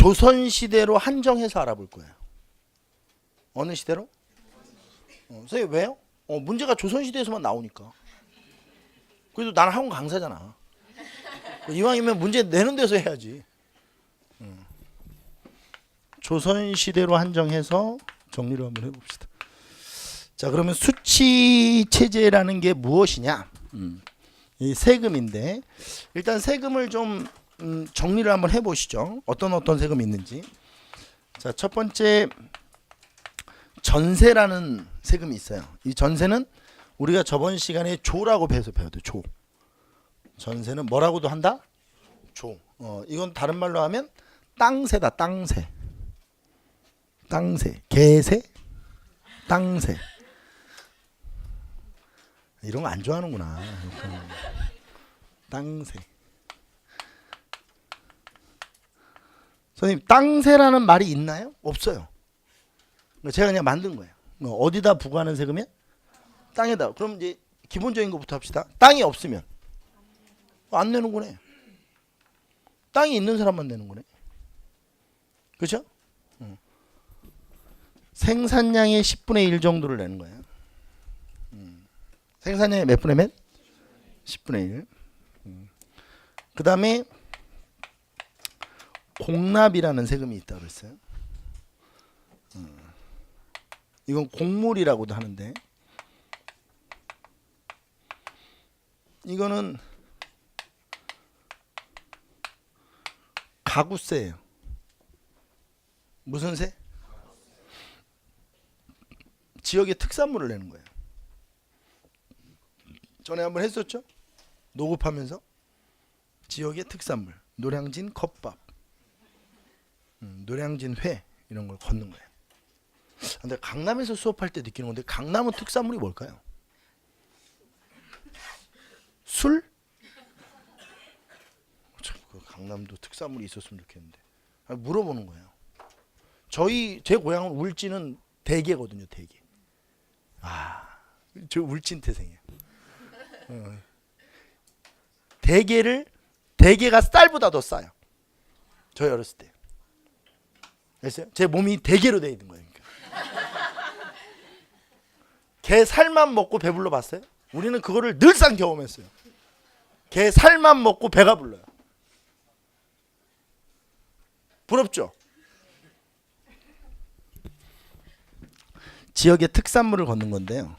조선 시대로 한정해서 알아볼 거예요. 어느 시대로? 어, 선생님 왜요? 어, 문제가 조선 시대에서만 나오니까. 그래도 나는 학원 강사잖아. 이왕이면 문제 내는 데서 해야지. 음. 조선 시대로 한정해서 정리를 한번 해봅시다. 자, 그러면 수치 체제라는 게 무엇이냐? 음. 이 세금인데 일단 세금을 좀 음, 정리를 한번 해보시죠. 어떤 어떤 세금이 있는지. 자, 첫 번째 전세라는 세금이 있어요. 이 전세는 우리가 저번 시간에 조라고 배워서 배워도 조. 전세는 뭐라고도 한다? 조. 어, 이건 다른 말로 하면 땅세다. 땅세. 땅세. 개세? 땅세. 이런 거 안 좋아하는구나. 땅세. 선생님, 땅세라는 말이 있나요? 없어요. 제가 그냥 만든 거예요. 어, 어디다 부과하는 세금이야? 땅에다. 그럼 이제 기본적인 것부터 합시다. 땅이 없으면 안 내는 거네. 땅이 있는 사람만 내는 거네. 그렇죠? 어. 생산량의 10분의 1 정도를 내는 거예요. 음. 생산량의 몇 분의 몇? 10분의 1. 그 다음에 공납이라는 세금이 있다고 그랬어요. 음. 이건 공물이라고도 하는데 이거는 가구세예요. 무슨 세? 지역의 특산물을 내는 거예요. 전에 한번 했었죠? 노급하면서 지역의 특산물 노량진 컵밥, 음, 노량진 회 이런 걸 걷는 거예요. 근데 강남에서 수업할 때 느끼는 건데 강남은 특산물이 뭘까요? 술? 참, 그 강남도 특산물이 있었으면 좋겠는데 아, 물어보는 거예요. 저희 제 고향은 울진은 대게거든요, 대게. 아, 저 울진 태생이에요. 어. 대게를 대게가 쌀보다 더 싸요. 저희 어렸을 때. 됐어요? 제 몸이 대게로 돼 있는 거예요. 그러니까. 개 살만 먹고 배불러 봤어요? 우리는 그거를 늘상 경험했어요. 개 살만 먹고 배가 불러요. 부럽죠? 지역의 특산물을 걷는 건데요.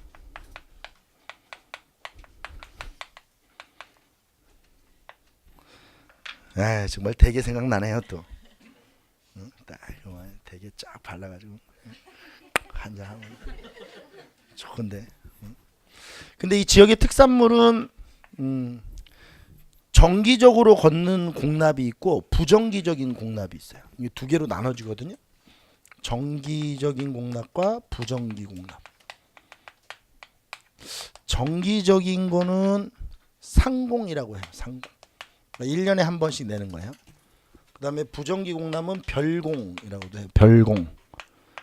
아 정말 되게 생각나네요 또. 응? 딱 이거 되게 쫙 발라가지고 한잔 하고 좋은데. 응? 근데 이 지역의 특산물은 음, 정기적으로 걷는 공납이 있고 부정기적인 공납이 있어요. 이게 두 개로 나눠지거든요. 정기적인 공납과 부정기 공납. 정기적인 거는 상공이라고 해요. 상공. 1년에 한 번씩 내는 거예요. 그다음에 부정기 공납은 별공이라고도 해요. 별공.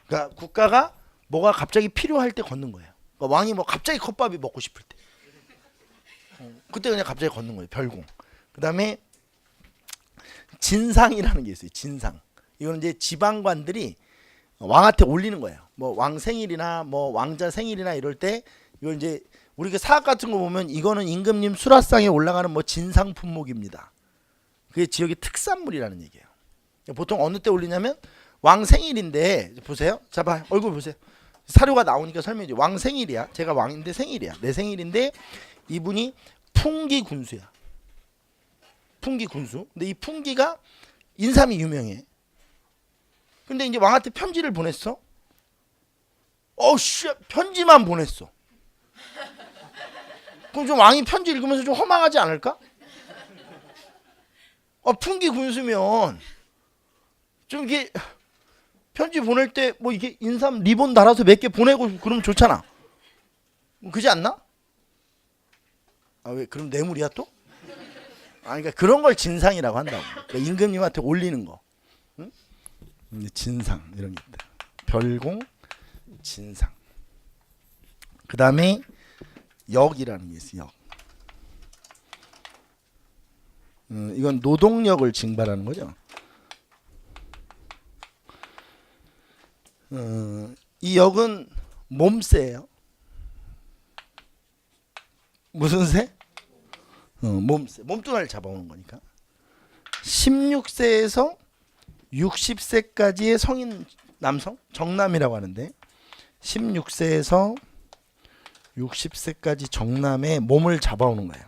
그러니까 국가가 뭐가 갑자기 필요할 때 걷는 거예요. 그러니까 왕이 뭐 갑자기 컵밥이 먹고 싶을 때. 어, 그때 그냥 갑자기 걷는 거예요. 별공. 그다음에 진상이라는 게 있어요. 진상. 이거는 이제 지방관들이 왕한테 올리는 거예요. 뭐 왕 생일이나 뭐 왕자 생일이나 이럴 때 이걸 이제 우리 그 사학 같은 거 보면 이거는 임금님 수라상에 올라가는 뭐 진상 품목입니다. 그게 지역의 특산물이라는 얘기예요. 보통 어느 때 올리냐면 왕 생일인데 보세요. 자 봐. 얼굴 보세요. 사료가 나오니까 설명해 줘. 왕 생일이야. 제가 왕인데 생일이야. 내 생일인데 이분이 풍기 군수야. 풍기 군수. 근데 이 풍기가 인삼이 유명해. 근데 이제 왕한테 편지를 보냈어. 어씨 편지만 보냈어. 그럼 좀 왕이 편지 읽으면서 좀 허망하지 않을까? 어, 풍기 군수면 좀 이게 편지 보낼 때 뭐 이게 인삼 리본 달아서 몇 개 보내고 그러면 좋잖아. 그지 않나? 아 왜 그럼 뇌물이야 또? 아 그러니까 그런 걸 진상이라고 한다고. 그러니까 임금님한테 올리는 거. 응? 진상 이런 게 있다. 별공 진상. 그 다음에 역이라는 게 있어요. 역. 음, 이건 노동력을 징발하는 거죠. 어, 이 역은 몸세예요. 무슨 세? 어, 몸세. 몸뚱아리를 잡아오는 거니까. 16세에서 60세까지의 성인 남성 정남이라고 하는데 16세에서 60세까지 정남의 몸을 잡아오는 거예요.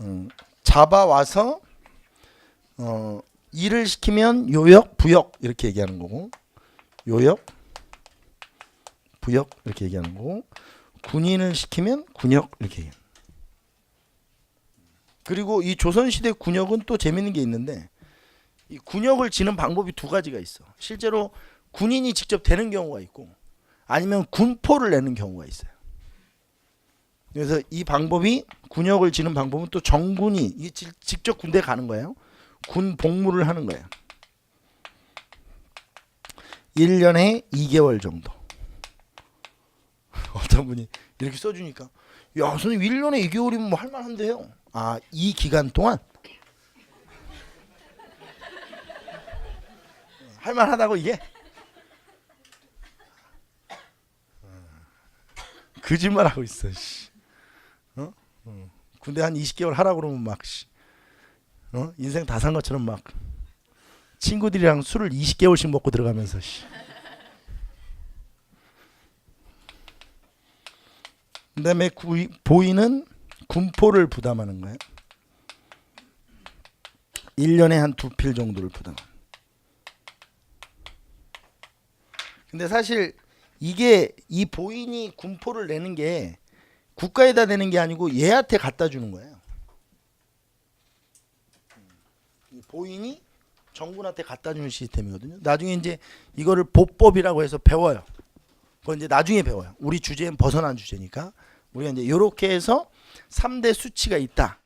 음, 잡아와서 어, 일을 시키면 요역, 부역 이렇게 얘기하는 거고 요역, 부역 이렇게 얘기하는 거고 군인을 시키면 군역 이렇게 얘기해요. 그리고 이 조선시대 군역은 또 재밌는 게 있는데 이 군역을 지는 방법이 두 가지가 있어. 실제로 군인이 직접 되는 경우가 있고 아니면 군포를 내는 경우가 있어요. 그래서 이 방법이 군역을 지는 방법은 또 정군이 직접 군대 가는 거예요. 군 복무를 하는 거예요. 1년에 2개월 정도. 어떤 분이 이렇게 써주니까 야 선생님 1년에 2개월이면 뭐 할만한데요. 아 이 기간 동안 할만하다고 이게 거짓말 하고 있어. 씨. 어? 어. 군대 한 20개월 하라 그러면 막 씨. 어? 인생 다 산 것처럼 막 친구들이랑 술을 20개월씩 먹고 들어가면서 씨. 그다음에 구이, 보이는 군포를 부담하는 거예요. 1년에 한 두 필 정도를 부담. 근데 사실 이게 이 보인이 군포를 내는 게 국가에다 내는 게 아니고 얘한테 갖다 주는 거예요. 이 보인이 정군한테 갖다 주는 시스템이거든요. 나중에 이제 이거를 보법이라고 해서 배워요. 그건 이제 나중에 배워요. 우리 주제는 벗어난 주제니까 우리가 이제 이렇게 해서 3대 수치가 있다.